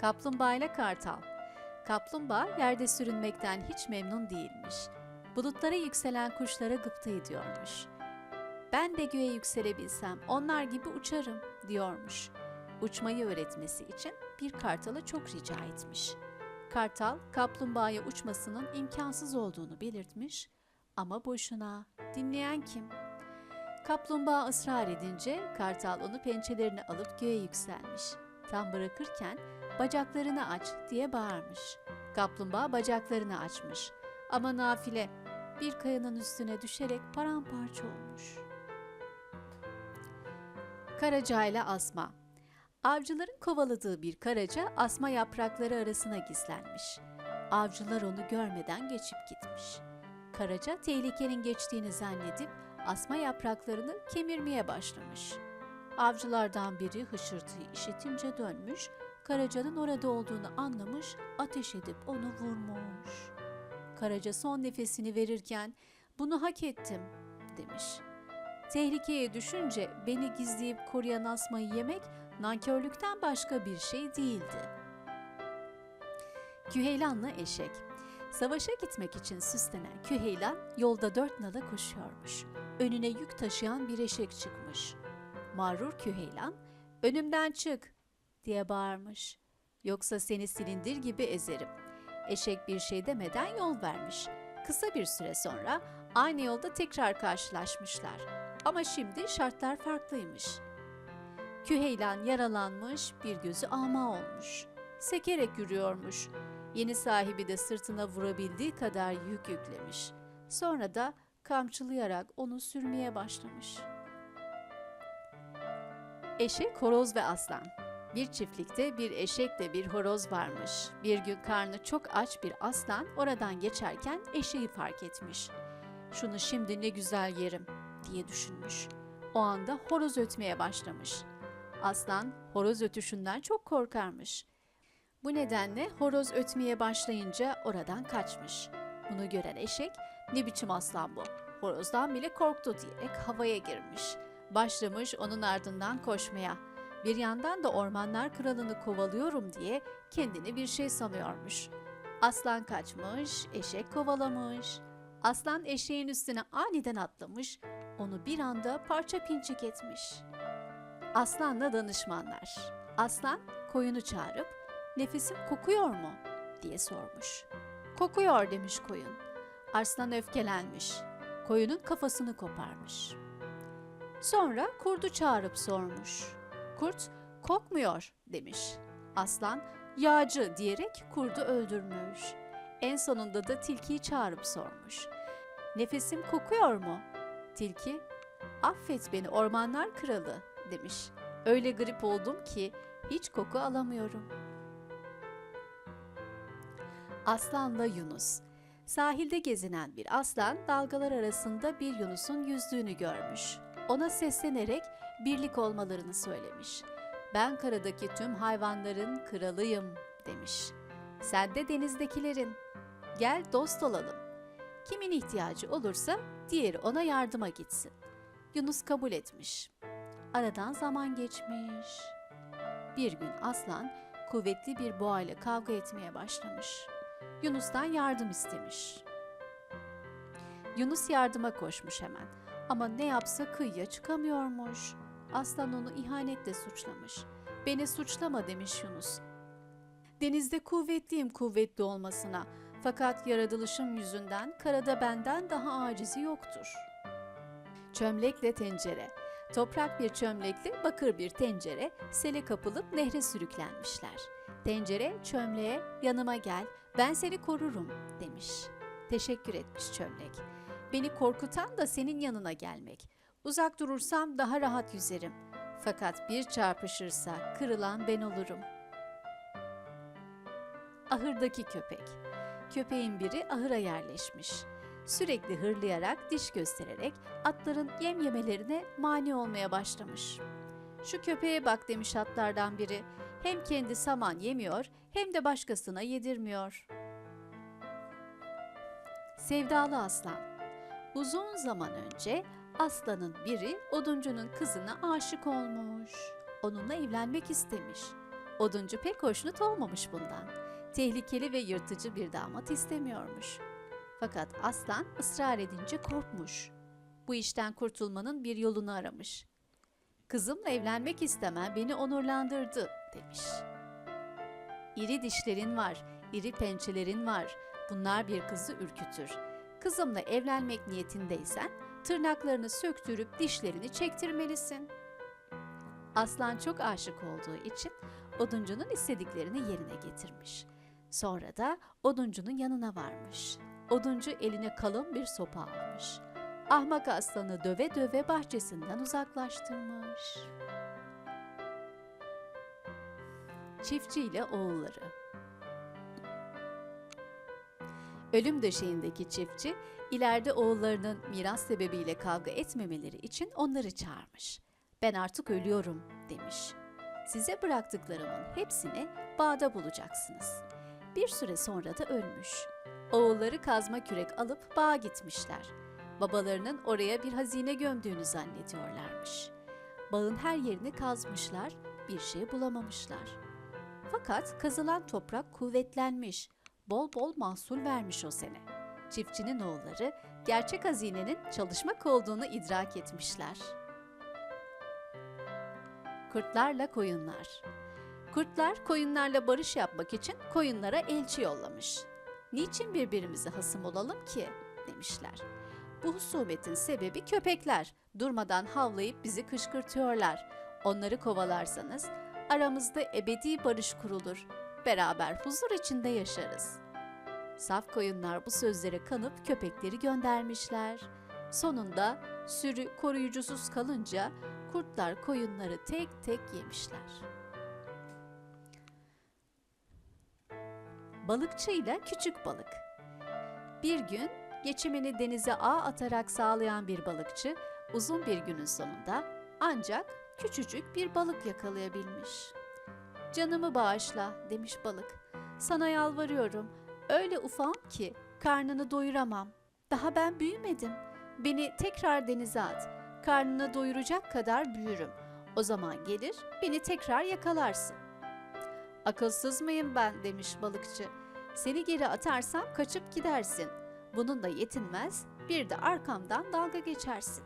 Kaplumbağa ile Kartal Kaplumbağa yerde sürünmekten hiç memnun değilmiş. Bulutlara yükselen kuşlara gıpta ediyormuş. Ben de göğe yükselebilsem onlar gibi uçarım diyormuş. Uçmayı öğretmesi için bir kartala çok rica etmiş. Kartal kaplumbağaya uçmasının imkansız olduğunu belirtmiş ama boşuna. Dinleyen kim? Kaplumbağa ısrar edince kartal onu pençelerini alıp göğe yükselmiş. Tam bırakırken bacaklarını aç diye bağırmış. Kaplumbağa bacaklarını açmış. Ama nafile bir kayanın üstüne düşerek paramparça olmuş. Karaca ile Asma Avcıların kovaladığı bir karaca asma yaprakları arasına gizlenmiş. Avcılar onu görmeden geçip gitmiş. Karaca tehlikenin geçtiğini zannedip asma yapraklarını kemirmeye başlamış. Avcılardan biri hışırtıyı işitince dönmüş, Karaca'nın orada olduğunu anlamış, ateş edip onu vurmuş. Karaca son nefesini verirken bunu hak ettim demiş. Tehlikeye düşünce beni gizleyip koruyan asmayı yemek nankörlükten başka bir şey değildi. Küheylan'la eşek Savaşa gitmek için süslenen Küheylan yolda dört nala koşuyormuş. Önüne yük taşıyan bir eşek çıkmış. Mağrur Küheylan, önümden çık diye bağırmış. Yoksa seni silindir gibi ezerim. Eşek bir şey demeden yol vermiş. Kısa bir süre sonra aynı yolda tekrar karşılaşmışlar. Ama şimdi şartlar farklıymış. Küheylan yaralanmış, bir gözü ama olmuş. Sekerek yürüyormuş. Yeni sahibi de sırtına vurabildiği kadar yük yüklemiş. Sonra da kamçılayarak onu sürmeye başlamış. Eşek, horoz ve aslan. Bir çiftlikte bir eşekle bir horoz varmış. Bir gün karnı çok aç bir aslan oradan geçerken eşeği fark etmiş. Şunu şimdi ne güzel yerim diye düşünmüş. O anda horoz ötmeye başlamış. Aslan horoz ötüşünden çok korkarmış. Bu nedenle horoz ötmeye başlayınca oradan kaçmış. Bunu gören eşek ne biçim aslan bu? Horozdan bile korktu diyerek havaya girmiş. Başlamış onun ardından koşmaya. Bir yandan da ormanlar kralını kovalıyorum diye kendini bir şey sanıyormuş. Aslan kaçmış, eşek kovalamış. Aslan eşeğin üstüne aniden atlamış, onu bir anda parça pinçik etmiş. Aslanla danışmanlar. Aslan koyunu çağırıp nefesim kokuyor mu diye sormuş. Kokuyor demiş koyun. Arslan öfkelenmiş. Koyunun kafasını koparmış. Sonra kurdu çağırıp sormuş. Kurt kokmuyor demiş. Aslan yağcı diyerek kurdu öldürmüş. En sonunda da tilkiyi çağırıp sormuş. Nefesim kokuyor mu? Tilki affet beni ormanlar kralı demiş. Öyle grip oldum ki hiç koku alamıyorum. Aslanla Yunus Sahilde gezinen bir aslan dalgalar arasında bir Yunus'un yüzdüğünü görmüş. Ona seslenerek birlik olmalarını söylemiş. Ben karadaki tüm hayvanların kralıyım demiş. Sen de denizdekilerin. Gel dost olalım. Kimin ihtiyacı olursa diğeri ona yardıma gitsin. Yunus kabul etmiş. Aradan zaman geçmiş. Bir gün aslan kuvvetli bir boğa ile kavga etmeye başlamış. Yunus'tan yardım istemiş. Yunus yardıma koşmuş hemen ama ne yapsa kıyıya çıkamıyormuş. Aslan onu ihanetle suçlamış. Beni suçlama demiş Yunus. Denizde kuvvetliyim kuvvetli olmasına fakat yaratılışım yüzünden karada benden daha acizi yoktur. Çömlekle tencere Toprak bir çömlekli bakır bir tencere sele kapılıp nehre sürüklenmişler. Tencere çömleğe yanıma gel ben seni korurum demiş. Teşekkür etmiş çömlek. Beni korkutan da senin yanına gelmek. Uzak durursam daha rahat yüzerim. Fakat bir çarpışırsa kırılan ben olurum. Ahırdaki köpek. Köpeğin biri ahıra yerleşmiş. Sürekli hırlayarak, diş göstererek atların yem yemelerine mani olmaya başlamış. Şu köpeğe bak demiş atlardan biri. Hem kendi saman yemiyor hem de başkasına yedirmiyor. Sevdalı aslan. Uzun zaman önce aslanın biri oduncunun kızına aşık olmuş. Onunla evlenmek istemiş. Oduncu pek hoşnut olmamış bundan. Tehlikeli ve yırtıcı bir damat istemiyormuş. Fakat aslan ısrar edince korkmuş. Bu işten kurtulmanın bir yolunu aramış. Kızımla evlenmek istemen beni onurlandırdı demiş. İri dişlerin var, iri pençelerin var. Bunlar bir kızı ürkütür. Kızımla evlenmek niyetindeysen tırnaklarını söktürüp dişlerini çektirmelisin. Aslan çok aşık olduğu için oduncunun istediklerini yerine getirmiş. Sonra da oduncunun yanına varmış. Oduncu eline kalın bir sopa almış. Ahmak aslanı döve döve bahçesinden uzaklaştırmış. Çiftçi ile oğulları Ölüm döşeğindeki çiftçi ileride oğullarının miras sebebiyle kavga etmemeleri için onları çağırmış. Ben artık ölüyorum demiş. Size bıraktıklarımın hepsini bağda bulacaksınız. Bir süre sonra da ölmüş. Oğulları kazma kürek alıp bağa gitmişler. Babalarının oraya bir hazine gömdüğünü zannediyorlarmış. Bağın her yerini kazmışlar, bir şey bulamamışlar. Fakat kazılan toprak kuvvetlenmiş, bol bol mahsul vermiş o sene. Çiftçinin oğulları gerçek hazinenin çalışmak olduğunu idrak etmişler. Kurtlarla koyunlar. Kurtlar koyunlarla barış yapmak için koyunlara elçi yollamış. Niçin birbirimize hasım olalım ki? demişler. Bu husumetin sebebi köpekler. Durmadan havlayıp bizi kışkırtıyorlar. Onları kovalarsanız aramızda ebedi barış kurulur. Beraber huzur içinde yaşarız. Saf koyunlar bu sözlere kanıp köpekleri göndermişler. Sonunda sürü koruyucusuz kalınca kurtlar koyunları tek tek yemişler. Balıkçı ile küçük balık. Bir gün geçimini denize ağ atarak sağlayan bir balıkçı uzun bir günün sonunda ancak küçücük bir balık yakalayabilmiş. Canımı bağışla demiş balık. Sana yalvarıyorum. Öyle ufağım ki karnını doyuramam. Daha ben büyümedim. Beni tekrar denize at. Karnını doyuracak kadar büyürüm. O zaman gelir beni tekrar yakalarsın. Akılsız mıyım ben demiş balıkçı. Seni geri atarsam kaçıp gidersin. Bununla yetinmez bir de arkamdan dalga geçersin.